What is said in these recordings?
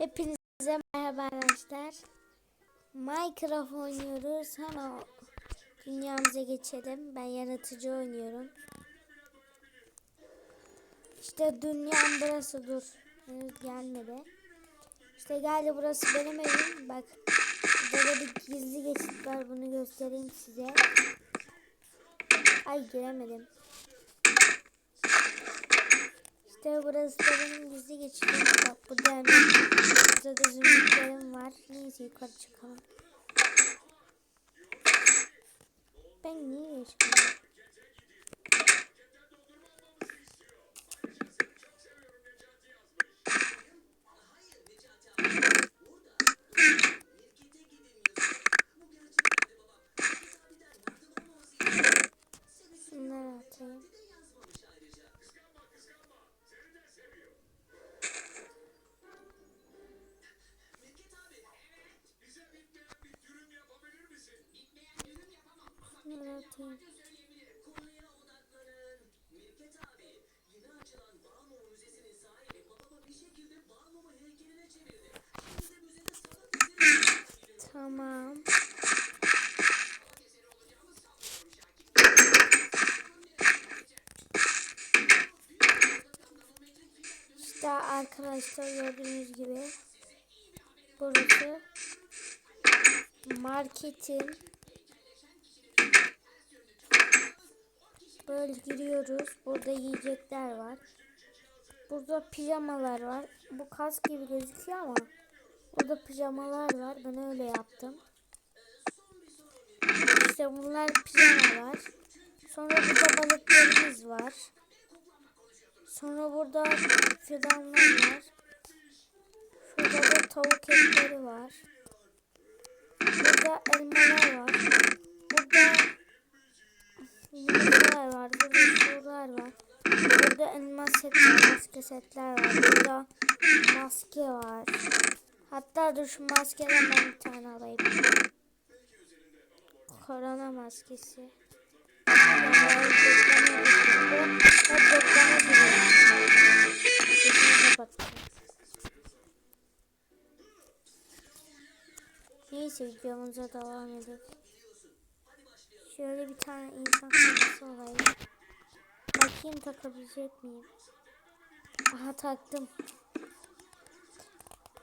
Hepinize merhaba arkadaşlar. Minecraft oynuyoruz. Hemen dünyamıza geçelim. Ben yaratıcı oynuyorum. İşte dünyam burası dur. Henüz gelmedi. İşte geldi burası benim evim. Bak burada bir gizli geçit var. Bunu göstereyim size. Ay giremedim. İşte burası da benim gizli geçitim. Bak burada hemen burada da zümrütlerim var. Neyse yukarı çıkalım. Ben niye çıkıyorum? Şunları atayım. Şunları atayım. Tamam. İşte arkadaşlar gördüğünüz gibi burası marketin böyle giriyoruz. Burada yiyecekler var. Burada pijamalar var. Bu kas gibi gözüküyor ama burada pijamalar var. Ben öyle yaptım. İşte bunlar pijamalar. Sonra burada balıklarımız var. Sonra burada fidanlar var. Şurada da tavuk etleri var. Burada elmalar var. Yumurtalar var. Burada sular var. Burada elma setler, maske setler var. Burada maske var. Hatta dur şu maskeden ben bir tane alayım. Korona maskesi. Neyse videomuza devam edelim. Şöyle bir tane insan kafası olayım. Bakayım takabilecek miyim? Aha taktım.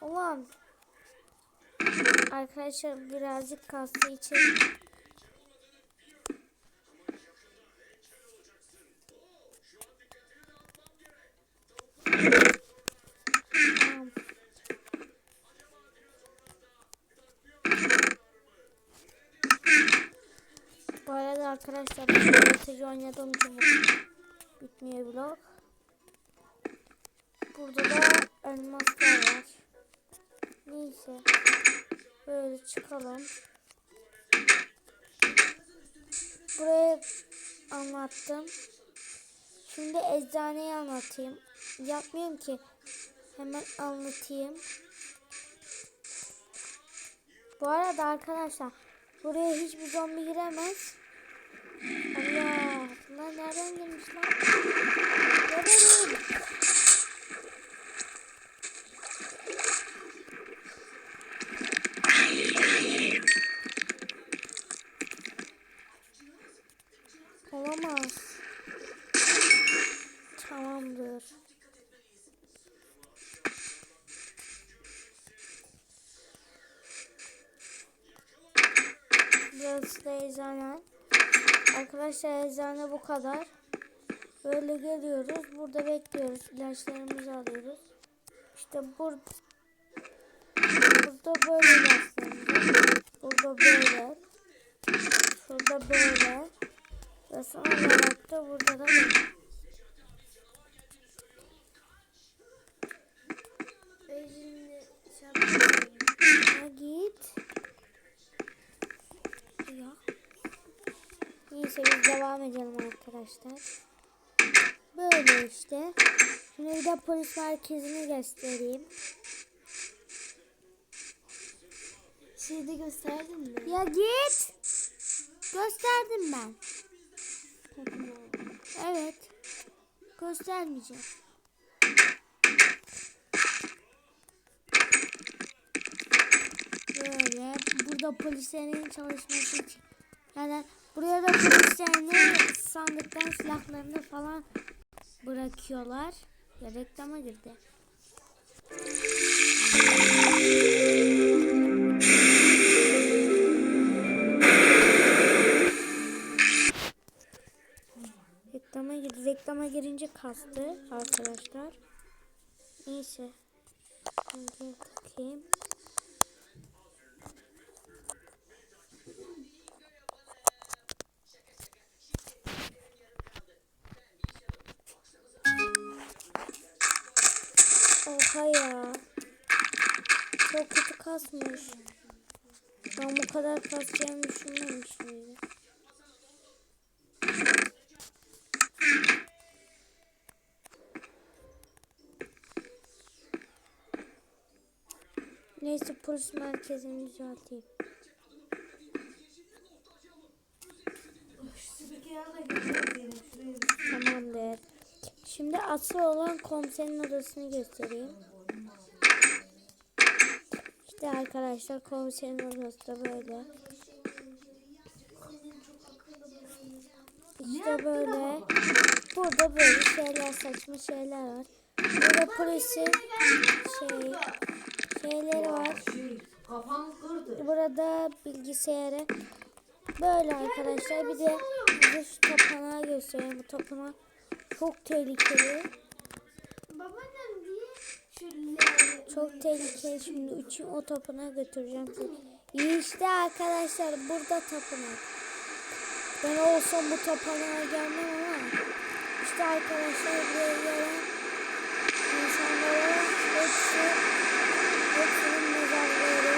Ulan. Arkadaşlar birazcık kastığı için oynadığım bu bitmiyor vlog. Burada da elmaslar var. Neyse. Böyle çıkalım. Buraya anlattım. Şimdi eczaneyi anlatayım. Yapmıyorum ki. Hemen anlatayım. Bu arada arkadaşlar buraya hiçbir zombi giremez. Allah! Bunlar nereden girmiş lan? Geberin! Olamaz. Tamamdır. Burası da eczane. Arkadaşlar eczane bu kadar. Böyle geliyoruz. Burada bekliyoruz. İlaçlarımızı alıyoruz. İşte burada burada böyle ilaçlarımız. Burada böyle. Şurada böyle. Ve son olarak da burada da böyle. biz devam edelim arkadaşlar. Böyle işte. Şimdi bir de polis merkezini göstereyim. Şeyde gösterdin mi? Ya git. Gösterdim ben. Evet. Göstermeyeceğim. Böyle. Burada polislerin çalışması için yani buraya da polislerin sandıktan silahlarını falan bırakıyorlar. Ya reklama girdi. Reklama girdi. Reklama girince kastı arkadaşlar. Neyse. Şimdi takayım. Oha ya. Çok kötü kasmış. Ben bu kadar kasacağımı düşünmemiştim. Neyse polis merkezini düzelteyim. Tamamdır. Şimdi asıl olan komiserin odasını göstereyim. İşte arkadaşlar komiserin odası da böyle. İşte böyle. Burada böyle şeyler saçma şeyler var. Burada polisin şey şeyleri var. Burada bilgisayarı böyle arkadaşlar. Bir de şu tapanağı göstereyim. Bu tapınak çok tehlikeli. Babaannem diye şu Çok tehlikeli. Şimdi üçün o tapınağa götüreceğim. İyi işte arkadaşlar burada tapınak. Ben olsam bu tapınağa gelmem ama işte arkadaşlar buraya gelen insanlara hepsi hepsinin mezarları.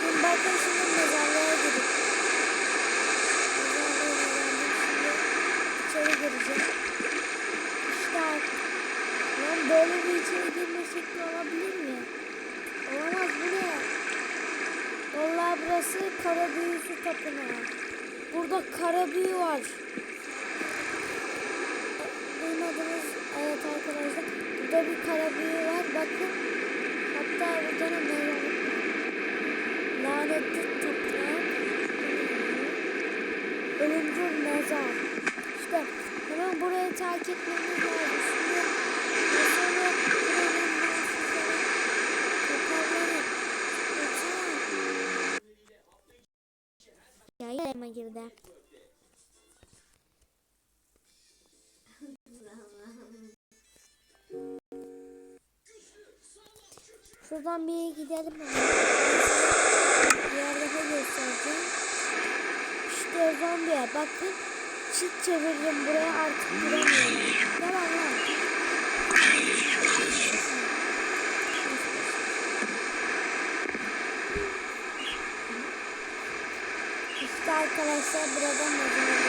Şimdi bakın şimdi mezarlığa gidip mezarlığa geldim şimdi içeri gireceğim. İşte artık Lan böyle bir içeri girmesek de olabilir mi? Olamaz bu ne? Vallahi burası kara büyüsü tapınağı. Burada kara var. Duymadınız evet arkadaşlar. Burada bir kara var. Bakın. Hatta burada da var. Lanetli tapınak. Ölümcül mezar. İşte hemen burayı takip etmemiz lazım. Şimdi Ya yayıma girdi. Şuradan bir gidelim? Bir yer daha göstereceğim. İşte zombiye bakın. Çift çevirdim buraya artık giremiyorum. Ne var lan? Arkadaşlar burada mezarlık.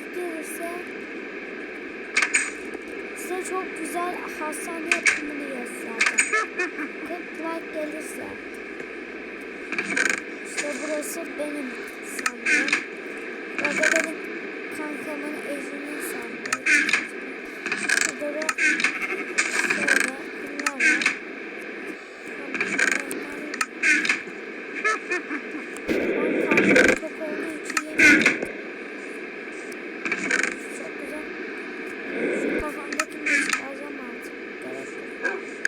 40 like gelirse size çok güzel hastane yapımını göstereceğim. 40 like gelirse. İşte burası benim sandığım. Burada benim kankamın eşinin